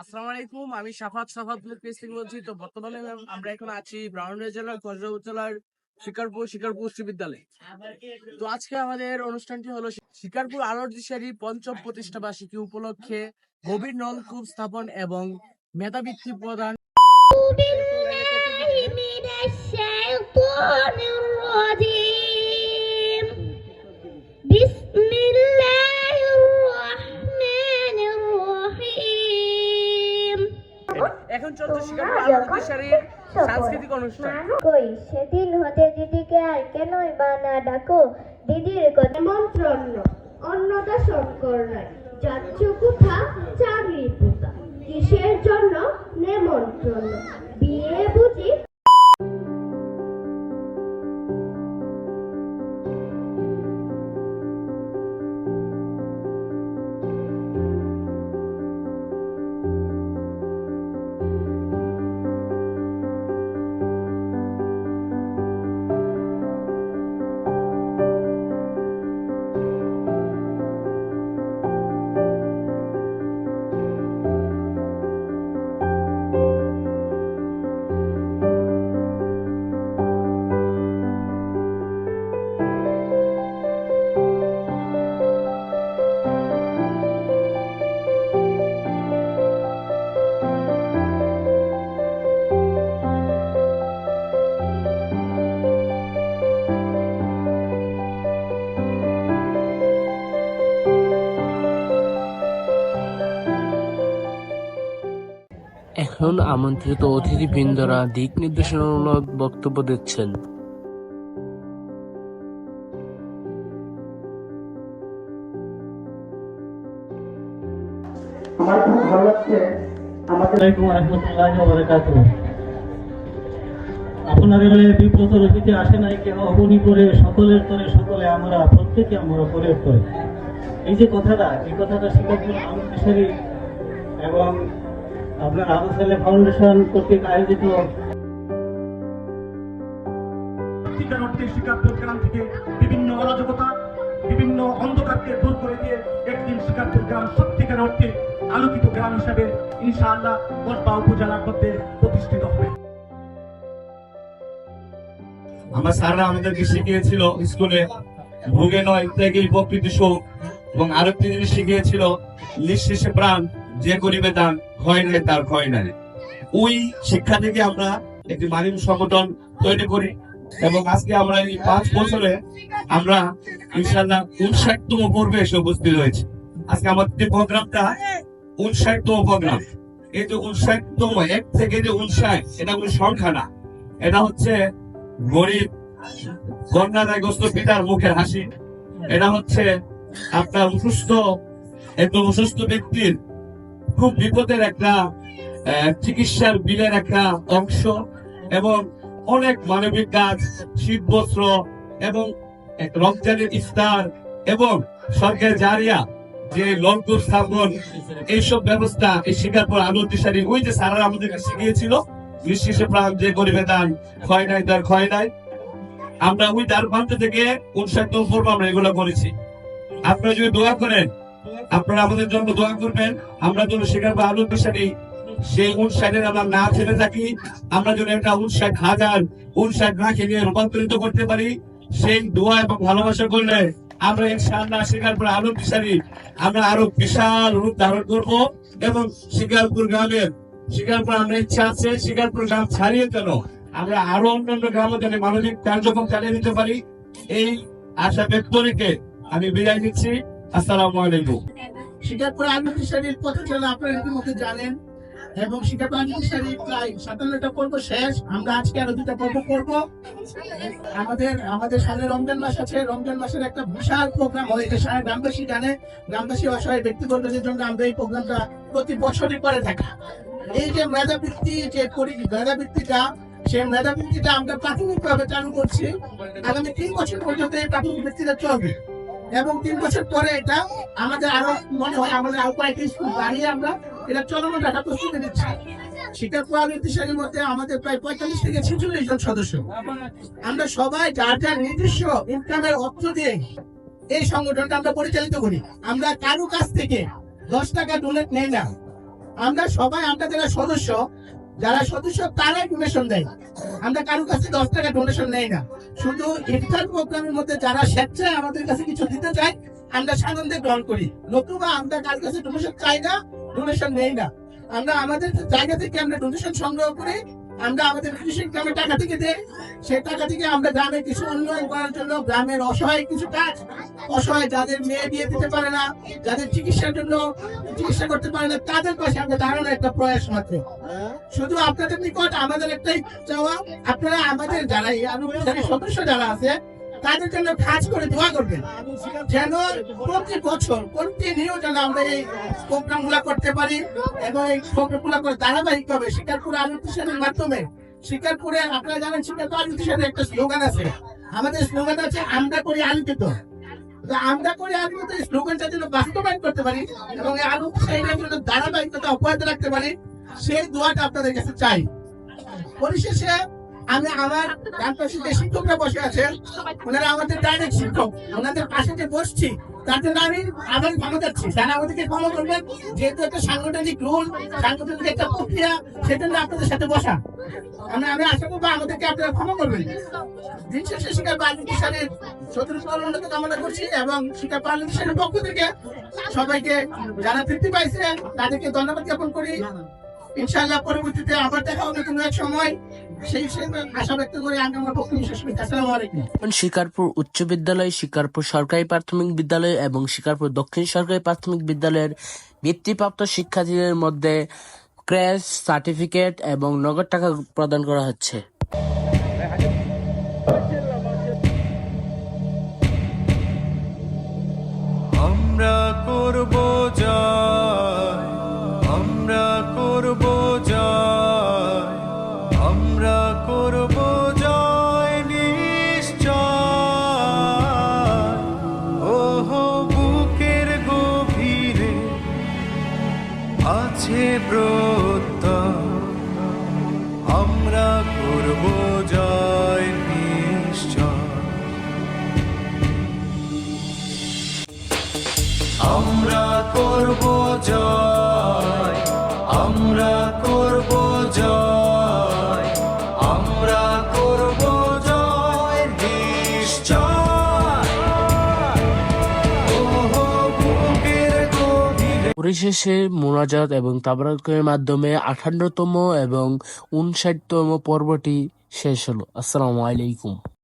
আসসালামু আলাইকুম আমি সাফাত সাফাত পেজ থেকে বলছি তো বর্তমানে আমরা এখন আছি ব্রাহ্মণবাড়িয়া জেলার কসবা উপজেলার শিকারপুর শিকারপুর উচ্চ বিদ্যালয় তো আজকে আমাদের অনুষ্ঠানটি হলো শিকারপুর আলোর দিশারি পঞ্চম প্রতিষ্ঠা বার্ষিকী উপলক্ষে গভীর নলকূপ স্থাপন এবং মেধাবৃত্তি প্রদান بالله من الشيطان الرجيم এখন চলছে আলোর দিশারির সাংস্কৃতিক অনুষ্ঠান। কই? সেদিন হতে দিদিকে আর কেনই বা না ডাকো? দিদির কথা মন্ত্রণ অন্নদা শঙ্কর রায়। যাচ্ছ কোথা? চাকরি এখন আমন্ত্রিত অতিথিবৃন্দরা দিক নির্দেশনামূলক বক্তব্য দিচ্ছেন। আমার খুব ভালো লাগছে। আমাদের আসসালামাইকুম রহমতুল্লাহ বারাকাতুহ আপনাদের এই বিব্রত রচিতে আসে নাই কেন অবনি করে সকলের তরে সকলে আমরা প্রত্যেকে আমরা প্রয়োগ করে এই যে কথাটা এই কথাটা মিশারি এবং আপনার আবু সালে ফাউন্ডেশন কর্তৃক আয়োজিত অর্থে শিকারপুর গ্রাম থেকে বিভিন্ন অরাজকতা বিভিন্ন অন্ধকারকে দূর করে দিয়ে একদিন শিকারপুর গ্রাম সত্যিকার অর্থে আলোকিত গ্রাম হিসাবে ইনশাআল্লাহ কসবা উপজেলার মধ্যে প্রতিষ্ঠিত হবে। আমার স্যাররা আমাদেরকে শিখিয়েছিল স্কুলে ভোগে নয় ত্যাগেই প্রকৃতি সুখ। এবং আরেকটি জিনিস শিখিয়েছিল নিঃশেষে প্রাণ। যে করিবে দান ভয় নাই, তার ক্ষয় নাই। ওই শিক্ষা থেকে আমরা একটি মানব সংগঠন তৈরি করি এবং আজকে আমরা এই পাঁচ বছরে আমরা ইনশাল্লাহ উনষাটতম পর্বে এসে উপস্থিত হয়েছি। আজকে আমাদের যে প্রোগ্রামটা, উনষাটতম প্রোগ্রাম, এই যে উনষাটতম, এক থেকে যে উনষাট, এটা কোনো সংখ্যা না। এটা হচ্ছে গরিব গঙ্গাদায়গ্রস্ত পিতার মুখের হাসি। এটা হচ্ছে আপনার অসুস্থ, একদম অসুস্থ ব্যক্তির খুব বিপদের একটা চিকিৎসার বিলের একটা অংশ এবং অনেক মানবিক কাজ, শীত বস্ত্র এবং রমজানের ইফতার এবং সরকার জারিয়া, যে লঙ্কুর স্থাপন এইসব ব্যবস্থা, এই শিকারপুর আলোর দিশারি, ওই যে সারা আমাদেরকে শিখিয়েছিল নিঃশেষে প্রাণ যে করিবে দান, ক্ষয় নাই, তার ক্ষয় নাই। আমরা ওই দ্বার প্রান্ত থেকে উৎসাহিত পর্ব আমরা এগুলো করেছি। আপনারা যদি দোয়া করেন আপনারা আমাদের জন্য দোয়া করবেন। আমরা যেন শেখার বা আলোর দিশারি সেই উৎসাহের আমরা না ছেড়ে থাকি। আমরা যেন একটা উৎসাহ হাজার উৎসাহ রাখে নিয়ে রূপান্তরিত করতে পারি। সেই দোয়া এবং ভালোবাসা করলে আমরা শিকারপুর আলোর দিশারি আমরা আরও বিশাল রূপ ধারণ করব এবং শিকারপুর গ্রামের শিকারপুর আমরা ইচ্ছা আছে শিকারপুর গ্রাম ছাড়িয়ে কেন আমরা আরও অন্যান্য গ্রামে যেন মানবিক কার্যক্রম চালিয়ে দিতে পারি। এই আশা ব্যক্ত রেখে আমি বিদায় নিচ্ছি। আসসালামু আলাইকুম। শিকারপুর আনন্দ শাড়ির পথে চলে, আপনারা ইতিমধ্যে জানেন। এবং শিকারপুর আনন্দ শাড়ি প্রায় সাতান্নটা পর্ব শেষ। আমরা আজকে আরও দুটা পর্ব করব। আমাদের আমাদের সামনে রমজান মাস আছে। রমজান মাসের একটা বিশাল প্রোগ্রাম হয়। এটা সারা গ্রামবাসী জানে। গ্রামবাসী অসহায় ব্যক্তিবর্গদের জন্য আমরা এই প্রোগ্রামটা প্রতি বছরই করে থাকি। এই যে মেধাবৃত্তি, যে করি মেধাবৃত্তিটা, সেই মেধাবৃত্তিটা আমরা প্রাথমিকভাবে চালু করছি। আগামী তিন বছর পর্যন্ত এই প্রাথমিক বৃত্তিটা চলবে। এবং তিন বছর পরে এটা আমাদের আরও মনে হয় আমাদের আরও কয়েকটি স্কুল বাড়িয়ে আমরা এটা চলমান রাখা প্রস্তুতি নিচ্ছি। শিকারপুর নির্দেশের মধ্যে আমাদের প্রায় পঁয়তাল্লিশ থেকে ছেচল্লিশ জন সদস্য। আমরা সবাই যার যার নিজস্ব ইনকামের অর্থ দিয়ে এই সংগঠনটা আমরা পরিচালিত করি। আমরা কারও কাছ থেকে দশ টাকা ডোনেট নেই না। আমরা সবাই, আমরা যারা সদস্য যারা সদস্য, তারাই ডোনেশন দেয় আমরা কারোর কাছে দশ টাকা ডোনেশন নেই না। শুধু ইফতার প্রোগ্রামের মধ্যে যারা স্বেচ্ছায় আমাদের কাছে কিছু দিতে চায়, আমরা সানন্দে গ্রহণ করি। নতুবা আমরা কারোর কাছে ডোনেশন চাই না ডোনেশন নেই না। আমরা আমাদের জায়গা থেকে আমরা ডোনেশন সংগ্রহ করি আমরা আমাদের কৃষি গ্রামের টাকা থেকে দেয় সেই টাকা থেকে আমরা গ্রামে কিছু উন্নয়ন করার জন্য, গ্রামের অসহায় কিছু কাজ, অসহায় যাদের মেয়ে বিয়ে দিতে পারে না, যাদের চিকিৎসার জন্য চিকিৎসা করতে পারে না, তাদের পাশে আমরা দাঁড়ানোর একটা প্রয়াস মাত্র। শুধু আপনাদের নিকট, আমাদের একটাই চাওয়া, আপনারা আমাদের যারা এই আনুষ্ঠানিক সদস্য যারা আছে তাদের জন্য কাজ করে দোয়া করবেন। যেন প্রতি বছর কন্টিনিউ যেন আমরা এই প্রোগ্রামগুলা করতে পারি এবং এই প্রোগ্রামগুলা করে ধারাবাহিক ভাবে শিকারপুর আনুষ্ঠানের মাধ্যমে, শিকারপুরে আপনারা জানেন শিকারপুর আনুষ্ঠানের একটা স্লোগান আছে। আমাদের স্লোগান আছে, আমরা করি আলোকিত তো আমরা করে আলোকিত এই স্লোগানটা যেন বাস্তবায়ন করতে পারি এবং এই সাইডের জন্য ধারাবাহিকতা অব্যাহত রাখতে পারি, সেই দোয়াটা আপনাদের কাছে চাই। পরিশেষে আমি আমার ডান পাশে যে শিক্ষকরা বসে আছেন, ওনারা আমাদের ডাইরেক্ট শিক্ষক, ওনাদের পাশে যে বসছি, তার জন্য আমি আবার ক্ষমা যাচ্ছি তারা আমাদেরকে ক্ষমা করবেন, যেহেতু একটা সাংগঠনিক রুল সাংগঠনিক একটা প্রক্রিয়া, সেজন্য আপনাদের সাথে বসা। আমি আমি আশা করব আমাদেরকে আপনারা ক্ষমা করবেন। দিন শেষে শিকার বাল্মীকি স্যারের চতুর্থ কামনা করছি এবং শিকার বাল্মীকি স্যারের পক্ষ থেকে সবাইকে যারা তৃপ্তি পাইছে, তাদেরকে ধন্যবাদ জ্ঞাপন করি। ইনশাআল্লাহ পরবর্তীতে আবার দেখা হবে কোনো এক সময়। শিকারপুর উচ্চ বিদ্যালয়, শিকারপুর সরকারি প্রাথমিক বিদ্যালয় এবং শিকারপুর দক্ষিণ সরকারি প্রাথমিক বিদ্যালয়ের বৃত্তিপ্রাপ্ত শিক্ষার্থীদের মধ্যে ক্র্যাশ সার্টিফিকেট এবং নগদ টাকা প্রদান করা হচ্ছে। আছে আমরা জয় নিশ্চয়। আমরা করব জয় পরিশেষে মোনাজাত এবং তাবারকের মাধ্যমে আঠান্নতম এবং উনষাটতম পর্বটি শেষ হলো। আসসালামু আলাইকুম।